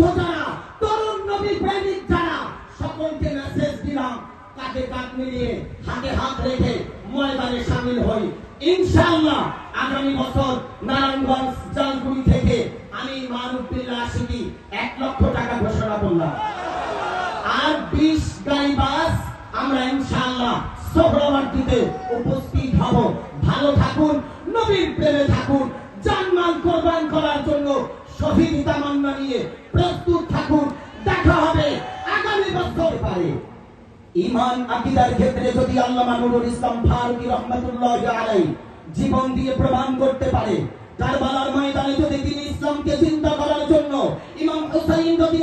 বন্ধ যারা তরুণ নবী প্রেমিক যারা, সকলকে মেসেজ দিলাম, কাঁধে কাঁধ মিলিয়ে, হাতে হাত রেখে ময়দানে সামিল হই। ইনশাআল্লাহ, আগামী বছর নারায়ণগঞ্জ জলগুড়ি থেকে আমি মারুফুল্লাহ আশিকি এক লক্ষ টাকা ঘোষণা করলাম। আর বিশ গাড়ি বাস আমরা ইনশাআল্লাহ সোহরাওয়ার্দিতে উপস্থিত হব। ভালো থাকুন, নবীর প্রেমে থাকুন, জানমাল কোরবান করার শহীদ তামান্না যদি জীবন দিয়ে প্রমাণ করতে পারে, কারবালার ময়দানে যদি তিনি ইসলামকে চিন্তা করার জন্য ইমাম হুসাইন যদি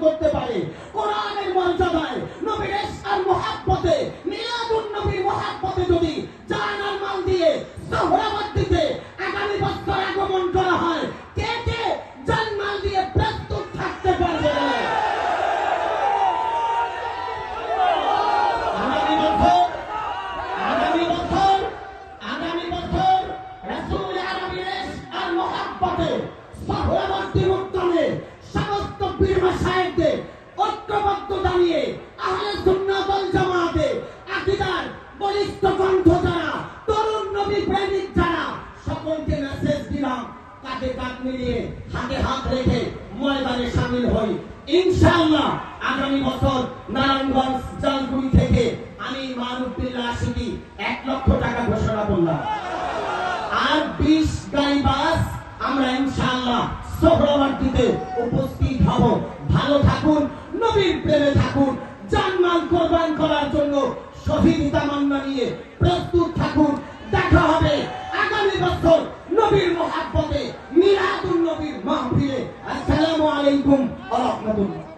করতে পারে, কোরআনের মর্যাদায় নবীর আর মুহাব্বতে, মিলাদুন যদি জান মাল দিয়ে সোহরাওয়ার্দিতে মুহাব্বতে সাহরাবর্তী উত্তরে সমস্ত পীর মাশায়েখদের ঐক্যবদ্ধ দাঁড়িয়ে আহলে সুন্নাত ওয়াল জামাতে আকীদার বলিষ্ঠ কণ্ঠ যারা, তরুণ নবী প্রেমিক যারা, সকলকে মেসেজ দিলাম, কাঁধে কাঁধ মিলিয়ে হাতে হাত রেখে ময়দানে সামিল হই। ইনশাআল্লাহ আগামী বছর নারায়ণগঞ্জ জালগুড়ি থেকে আমি মানববিল্লাহ আশিকি এক লক্ষ টাকা ঘোষণা করলাম। আর বিশ গাড়ি আমরা ইনশাআল্লাহ সোহরাওয়ার্দিতে উপস্থিত হব। ভালো থাকুন, নবীর প্রেমে থাকুন, জানমাল কোরবান করার জন্য শহীদ তামান্না নিয়ে প্রস্তুত থাকুন। দেখা হবে আগামী বছর নবীর মহাব্বতে, মিলাদুন নবীর মাহফিলে। আসসালামু আলাইকুম ওয়া রাহমাতুল্লাহ।